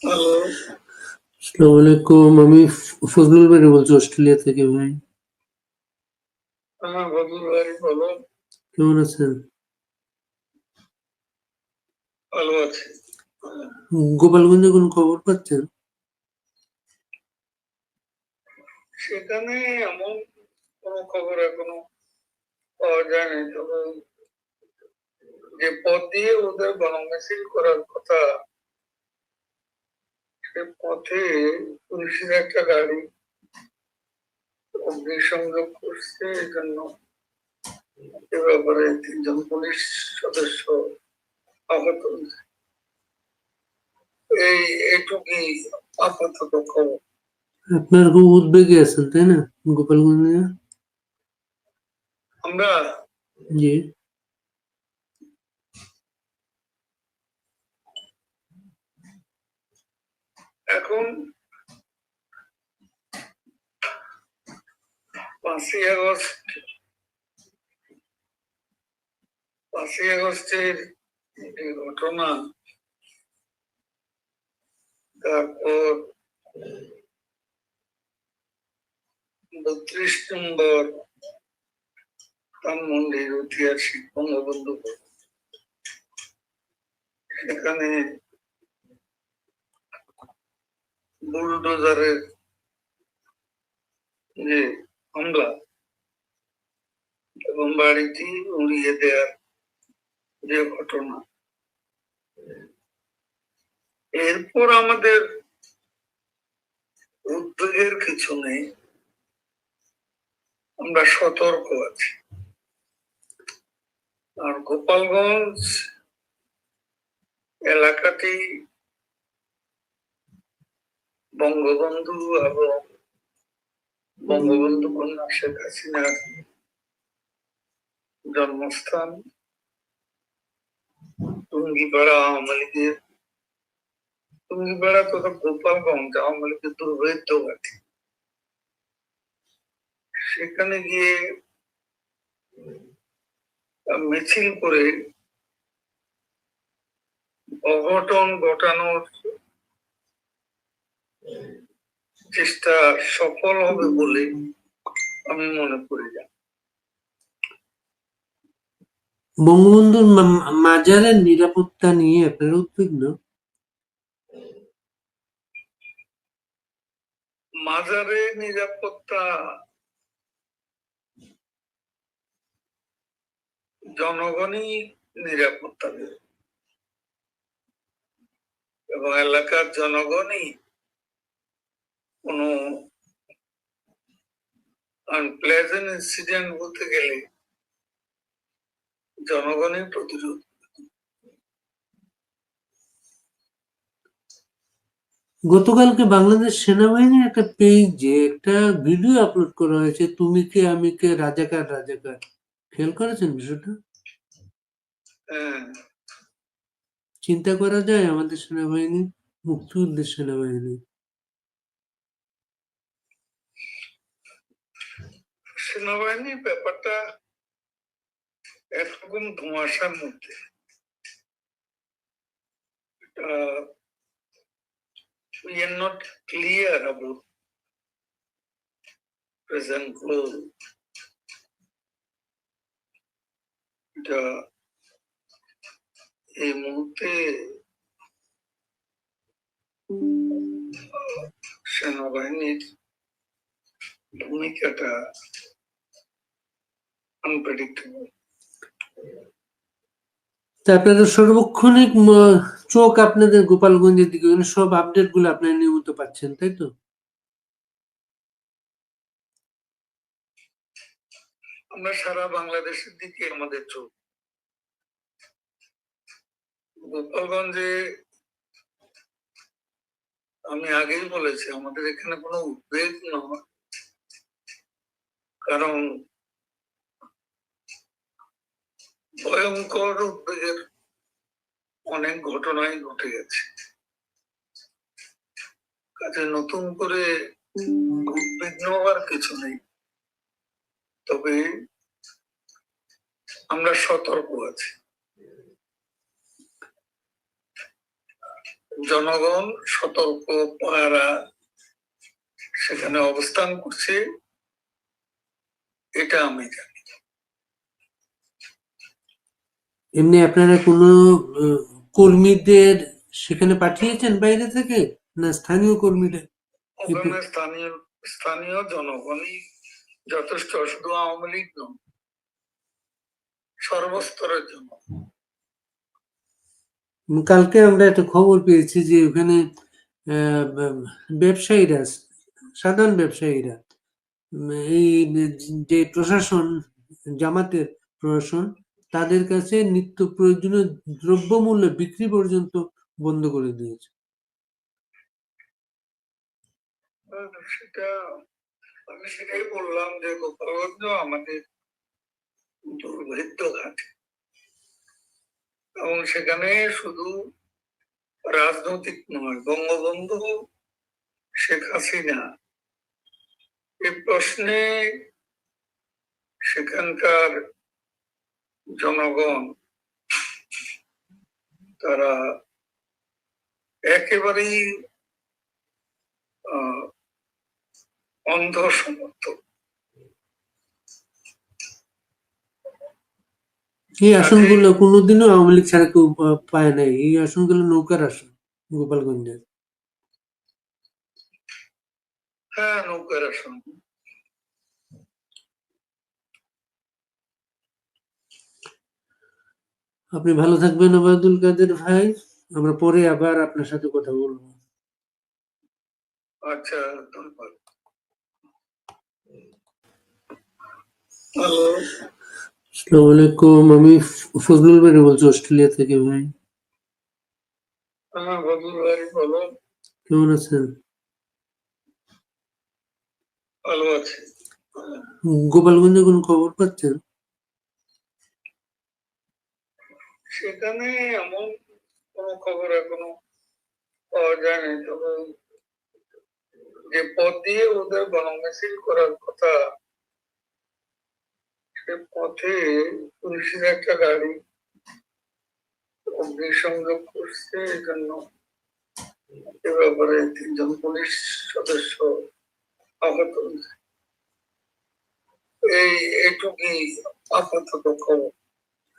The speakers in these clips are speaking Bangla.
হ্যালো আসসালামু আলাইকুম আমি ফজলুল বাড়ি বলছি অস্ট্রেলিয়া থেকে ভাই। হ্যাঁ কেমন আছেন? ভালো আছি। গোপালগঞ্জে কোন খবর পাচ্ছেন? সেখানে এমন কোনো খবর এখনও পাওয়া যায়নি। তবে যে পথ দিয়ে ওদের গণমিছিল করার কথা সে পথে পুলিশের একটা গাড়ি অগ্নিসংযোগ করছে এই জন্য এ ব্যাপারে তিনজন পুলিশ সদস্য আহত এই এইটুকুই আপাতত খবর। আপনার খুব উদ্বেগে আছেন তাই না গোপালগঞ্জ? আমরা জি। এখন পাঁচই আগস্ট পাঁচই আগস্টের যে ঘটনা তারপর বত্রিশ নম্বর ধানমন্ডির ঐতিহাসিক বঙ্গবন্ধু। সেখানে বুলডোজারের যে হামলা এবং বাড়িটি উড়িয়ে দেওয়ার যে ঘটনা, এরপর আমাদের উদ্বেগের কিছু নেই। আমরা সতর্ক আছি। আর গোপালগঞ্জ এলাকাটি বঙ্গবন্ধু এবং বঙ্গবন্ধু কন্যা শেখ হাসিনার জন্মস্থান টুঙ্গিপাড়া আওয়ামী লীগের, টুঙ্গিপাড়া তথা গোপালগঞ্জ আওয়ামী লীগের দুর্ভেদ্য সেখানে গিয়ে মিছিল করে অঘটন ঘটানোর চেষ্টা সফল হবে বলে আমি মনে করি না। বঙ্গবন্ধুর মাজারের নিরাপত্তা নিয়ে আপনার উদ্বিগ্ন? মাজারে নিরাপত্তা জনগণই নিরাপত্তা দেবে। এবং এলাকার জনগণই কোনো আনপ্লেজেন্ট ইনসিডেন্ট বলতে গেলে জনগণই প্রতিরোধ। গতকালকে বাংলাদেশ সেনাবাহিনীর একটা পেজে একটা ভিডিও আপলোড করা হয়েছে তুমি কে আমি কে রাজাকার রাজাকার। খেয়াল করেছেন বিষয়টা? হ্যাঁ। চিন্তা করা যায় আমাদের সেনাবাহিনী মুক্তিযুদ্ধের সেনাবাহিনী। সেনাবাহিনীর ব্যাপারটা একরকম ধোঁয়াশার মধ্যে we are not clear about present role. এটা এই মুহূর্তে সেনাবাহিনীর ভূমিকাটা তা আপনাদের সর্বক্ষণিক চোখ আপনাদের গোপালগঞ্জের দিকে সব আপডেটগুলো আপনারা নিয়মিত পাচ্ছেন তাই তো? আমরা সারা বাংলাদেশের দিকে আমাদের চোখ। গোপালগঞ্জে আমি আগেই বলেছি আমাদের এখানে কোনো উদ্বেগ নয়। কারণ ভয়ঙ্কর উদ্বেগের অনেক ঘটনাই ঘটে গেছে। কাজে নতুন করে উদ্বিগ্ন হওয়ার কিছু নেই। তবে আমরা সতর্ক আছি। জনগণ সতর্ক পাহারা সেখানে অবস্থান করছে। এটা আমি জানি। এমনি আপনারা কোনো কর্মীদের সেখানে পাঠিয়েছেন বাইরে থেকে? না স্থানীয় কর্মীরা ওখানে স্থানীয় স্থানীয় জনগণই যথেষ্ট শুধু আওয়ামী লীগ সর্বস্তরের জন্য কালকে আমরা একটা খবর পেয়েছি যে ওখানে আহ, ব্যবসায়ীরা সাধারণ ব্যবসায়ীরা এই যে প্রশাসন জামাতের প্রশাসন তাদের কাছে নিত্য প্রয়োজনীয় দ্রব্যমূল্য বিক্রি পর্যন্ত বন্ধ করে দিয়েছে। সেটা আমি সেটাই বললাম যে গোপালগঞ্জ আমাদের দুর্ভেদ্য ঘাট। এবং সেখানে শুধু রাজনৈতিক নয়, বঙ্গবন্ধু শেখ হাসিনা এই প্রশ্নে সেখানকার জনগণ তারা একেবারেই অন্ধ সমর্থক এই আসনগুলো কোনোদিনও আওয়ামী লীগ ছাড়া কেউ পায় নাই। এই আসনগুলো নৌকার আসন গোপালগঞ্জের। হ্যাঁ নৌকার আসন। আপনি ভালো থাকবেন ওবায়দুল কাদের ভাই। আমরা পরে আবার আপনার সাথে কথা বলব। আচ্ছা ধন্যবাদ। হ্যালো। আসসালামু আলাইকুম আমি ফজলুল বাড়ি বলছি অস্ট্রেলিয়া থেকে ভাই। হ্যাঁ ভাই বলো। কেমন আছেন? ভালো আছি। গোপালগঞ্জে কোনো খবর পাচ্ছেন? সেখানে এমন কোনো খবর এখনও পাওয়া যায়নি। তবে যে পথ দিয়ে ওদের গণমিছিল করার কথা, সে পথে পুলিশের একটা গাড়ি অগ্নিসংযোগ করছে এই জন্য এ ব্যাপারে তিনজন পুলিশ সদস্য আহত এই এইটুকুই আপাতত খবর।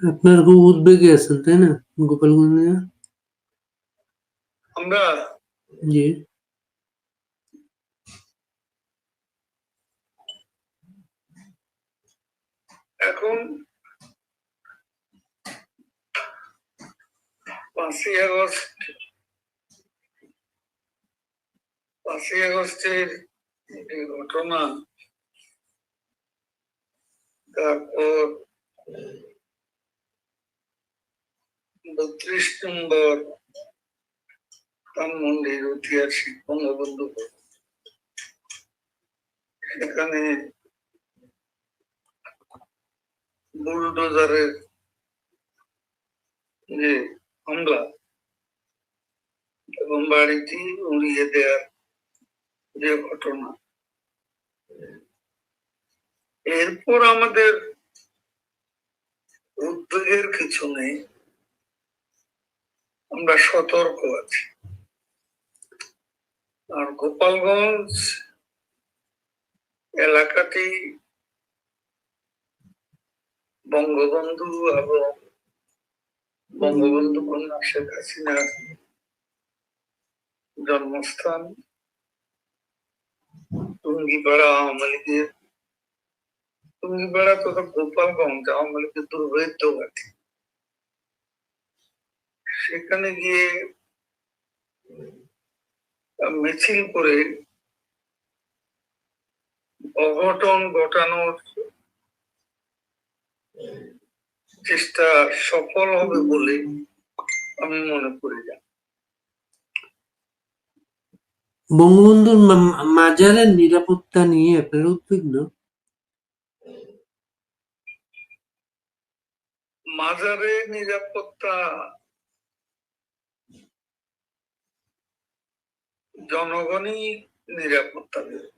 আপনার খুব উদ্বেগে আছেন তাই না গোপালগঞ্জে আমরা জি এখন পাঁচই আগস্ট পাঁচই আগস্টের যে ঘটনা তারপর বত্রিশ নম্বর ধানমন্ডির ঐতিহাসিক বঙ্গবন্ধু। সেখানে বুলডোজারের যে হামলা এবং বাড়িটি উড়িয়ে দেওয়ার যে ঘটনা, এরপর আমাদের উদ্বেগের কিছু নেই আমরা সতর্ক আছি। আর গোপালগঞ্জ এলাকাটি বঙ্গবন্ধু এবং বঙ্গবন্ধু কন্যা শেখ হাসিনার জন্মস্থান টুঙ্গিপাড়া আওয়ামী লীগের টুঙ্গিপাড়া তথা গোপালগঞ্জ আওয়ামী লীগের ঘাটি। সেখানে গিয়ে মিছিল করে অঘটন ঘটানোর চেষ্টা সফল হবে বলে আমি মনে করি না। বঙ্গবন্ধুর মাজারের নিরাপত্তা নিয়ে আপনারা উদ্বিগ্ন? মাজারের নিরাপত্তা জনগণই নিরাপত্তা দেবে।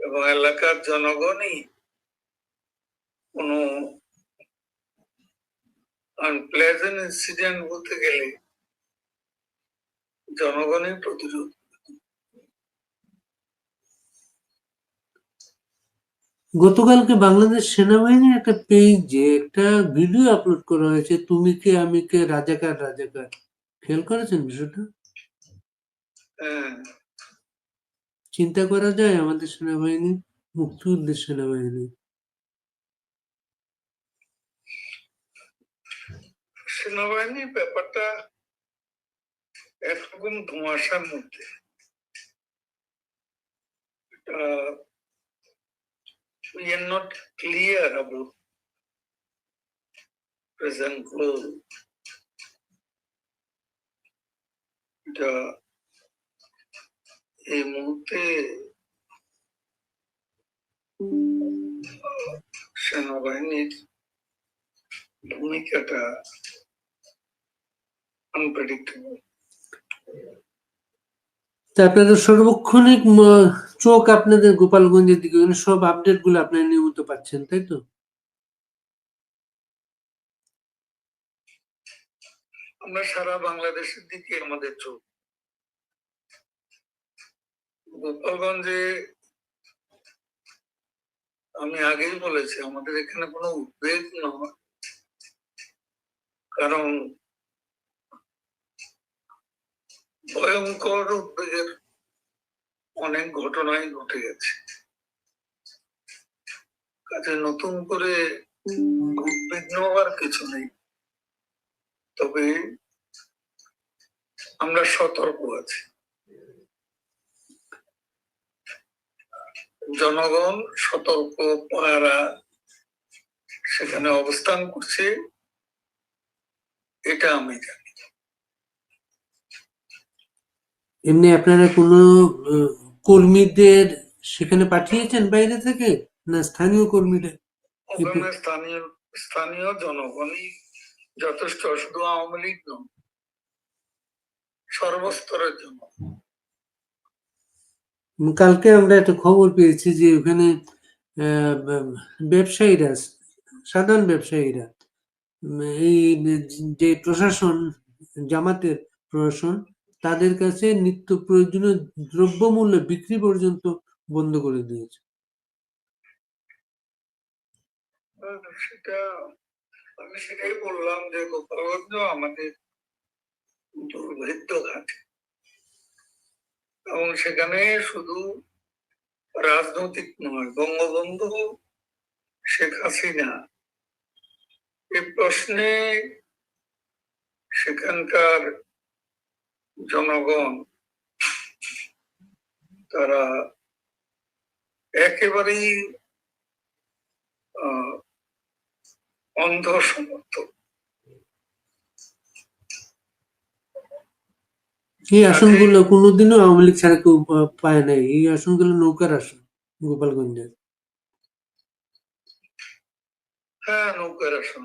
এবং এলাকার জনগণই কোনো আনপ্লেজেন্ট ইনসিডেন্ট হতে গেলে জনগণের প্রতিরোধ গতকালকে বাংলাদেশ সেনাবাহিনীর একটা পেজে একটা ভিডিও আপলোড করা হয়েছে, তুমি কে, আমি কে, রাজাকার রাজাকার। খেয়াল করেছেন বিষয়টা? চিন্তা করা যায় আমাদের সেনাবাহিনী? মুক্তিযুদ্ধের সেনাবাহিনী? সেনাবাহিনীর ব্যাপারটা একরকম ধোঁয়াশার মধ্যে। we are not clear about present goal. এটা এই মুহূর্তে সেনাবাহিনীর ভূমিকাটা আনপ্রেডিক্টেবল আপনাদের সর্বক্ষণিক চোখ আপনাদের গোপালগঞ্জের দিকে ওখানে সব আপডেটগুলো আপনারা নিয়মিত পাচ্ছেন তাই তো? আমরা সারা বাংলাদেশের দিকে আমাদের চোখ। গোপালগঞ্জে আমি আগেই বলেছি, আমাদের এখানে কোনো উদ্বেগ নয়। কারণ ভয়ঙ্কর উদ্বেগের অনেক ঘটনাই ঘটে গেছে। কাজে নতুন করে উদ্বিগ্ন হওয়ার কিছু নেই। তবে আমরা সতর্ক আছি। জনগণ সতর্ক পাহারা সেখানে অবস্থান করছে। এটা আমি জানি। এমনি আপনারা কোনো কর্মীদের সেখানে পাঠিয়েছেন বাইরে থেকে? না স্থানীয় কর্মীরা ওখানে স্থানীয় স্থানীয় জনগণই যথেষ্ট শুধু আওয়ামী লীগ নয় সর্বস্তরের জন্য কালকে আমরা একটা খবর পেয়েছি যে ওখানে ব্যবসায়ীরা, সাধারণ ব্যবসায়ীরা এই, যে প্রশাসন, জামাতের প্রশাসন, তাদের কাছে নিত্য প্রয়োজনীয় দ্রব্যমূল্য বিক্রি পর্যন্ত বন্ধ করে দিয়েছে। সেটা আমি সেটাই বললাম যে গোপালগঞ্জ আমাদের দুর্ভেদ্য ঘাট। এবং সেখানে শুধু রাজনৈতিক নয়, বঙ্গবন্ধু শেখ হাসিনা। এ প্রশ্নে সেখানকার জনগণ, তারা একেবারেই অন্ধ সমর্থক এই আসনগুলো কোনোদিনও আওয়ামী লীগ ছাড়া কেউ পায় নাই। এই আসনগুলো নৌকার আসন গোপালগঞ্জের। হ্যাঁ নৌকার আসন।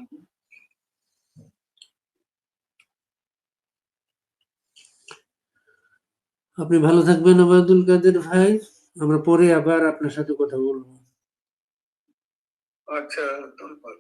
আপনি ভালো থাকবেন ওবায়দুল কাদের ভাই। আমরা পরে আবার আপনার সাথে কথা বলব। আচ্ছা ধন্যবাদ।